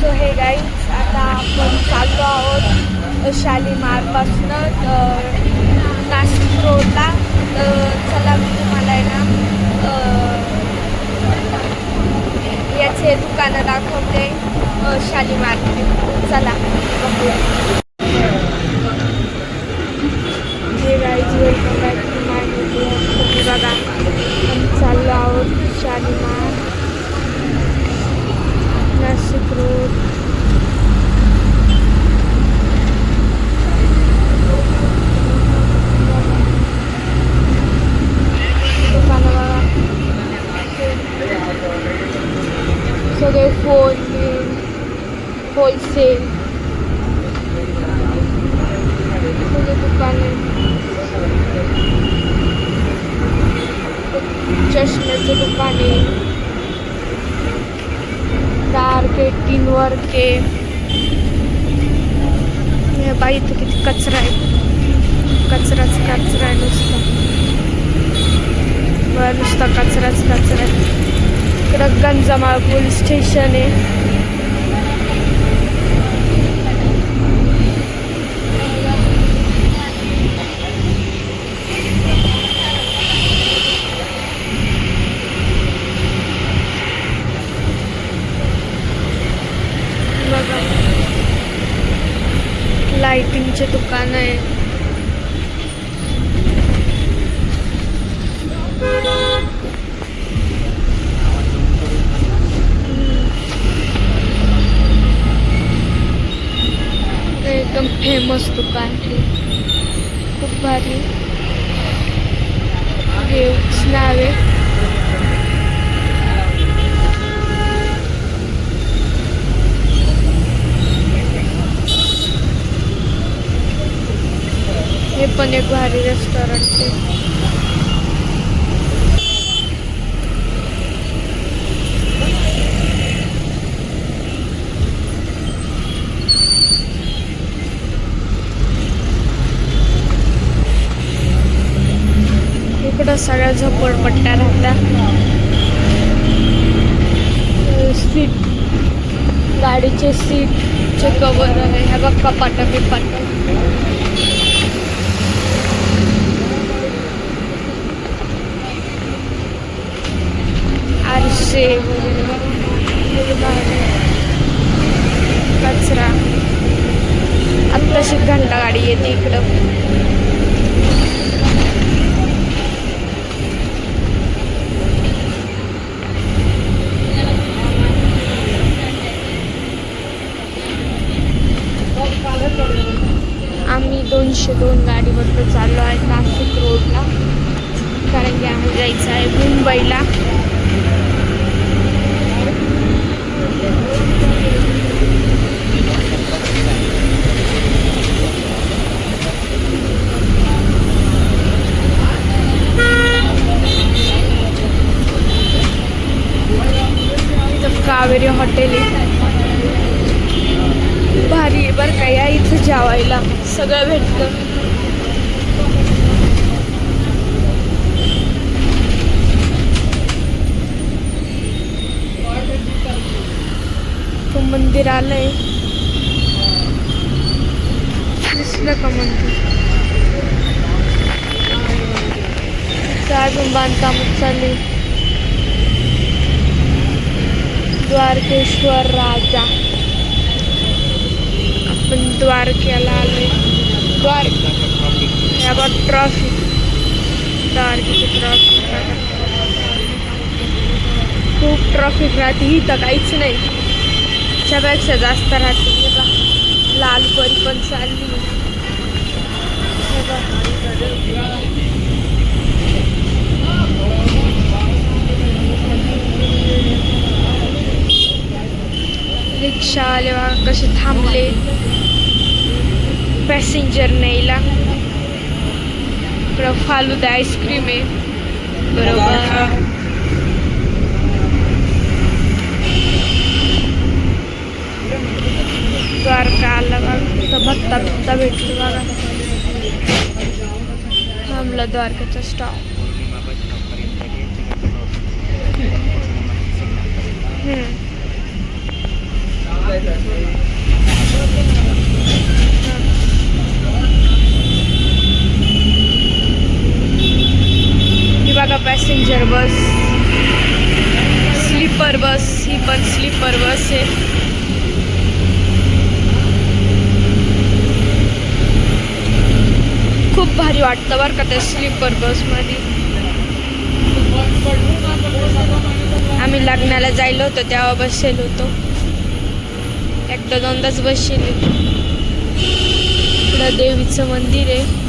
So हे guys आता आपण चाललो आहोत शालीमारपासनं नाशिक रोडला तर चला मी तुम्हाला आहे ना याचे दुकानं दाखवते अ, शालीमारचे चला बघूया hey guys welcome back to my video तुम्ही बघा आम्ही चाललो आहोत शालीमार नाशिक रोड दुकानं बघा सगळे फोन होलसेल सगळे दुकाने. चष्म्याचे दुकाने. डार्क आहे तीन वर्क बाई इथं किती कचरा आहे. कचराच कचरा आहे नुसता. बरं नुसता कचराच कचरा आहे. इकडं गंजमाळ पोलीस स्टेशन आहे. लाइटिंग लाइटिंगचे दुकान आहे. एकदम फेमस दुकान आहे. खूप भारी. देवच नाव आहे. हे पण एक भारी रेस्टॉरंट आहे. इकडं सगळ्या झोपडपट्ट्या राहतात सीट गाडीचे सीटचे कवर आहे. ह्या बघ कपाट बिपाट. आरसे. वगैरे कचरा. आत्ताशी घंटा गाडी येते इकडं. आम्ही दोनशे दोन गाडीवरनं चाललो आहे नाशिक रोडला. कारण की आम्ही जायचं आहे मुंबईला इथं कावेरी हॉटेल आहे भारी आहे बरं इथं जेवायला सगळं भेटतं तो मंदिर आलंय. दिसलं का मंदिर? अजून बांधकाम चालू द्वारकेश्वर राजा. आपण द्वारकेला आलोय. द्वारका या बघ ट्रॉफी द्वारकेची ट्रॉफी खूप ट्रॉफिक राहते तर काहीच नाही. त्यापेक्षा जास्त राहते. हे बघ, लाल परी पण चालली. रिक्षा आले रिक्षावाले कसे थांबले. पॅसेंजर न्यायला इकडं फालुदा आईस्क्रीम आहे. बरोबर. द्वारका आला बघा. भत्ता भत्ता भेटतो बघा. थांबला द्वारकाचा स्टॉप हम्म. बघा पॅसेंजर बस स्लीपर बस ही पण स्लीपर बस आहे. खूप भारी वाटतं बरं का त्या स्लीपर बसमध्ये आम्ही लग्नाला जायलो होतो तेव्हा बसेल होतो. एकदा दोनदाच बसेल पुढं देवीचं मंदिर आहे.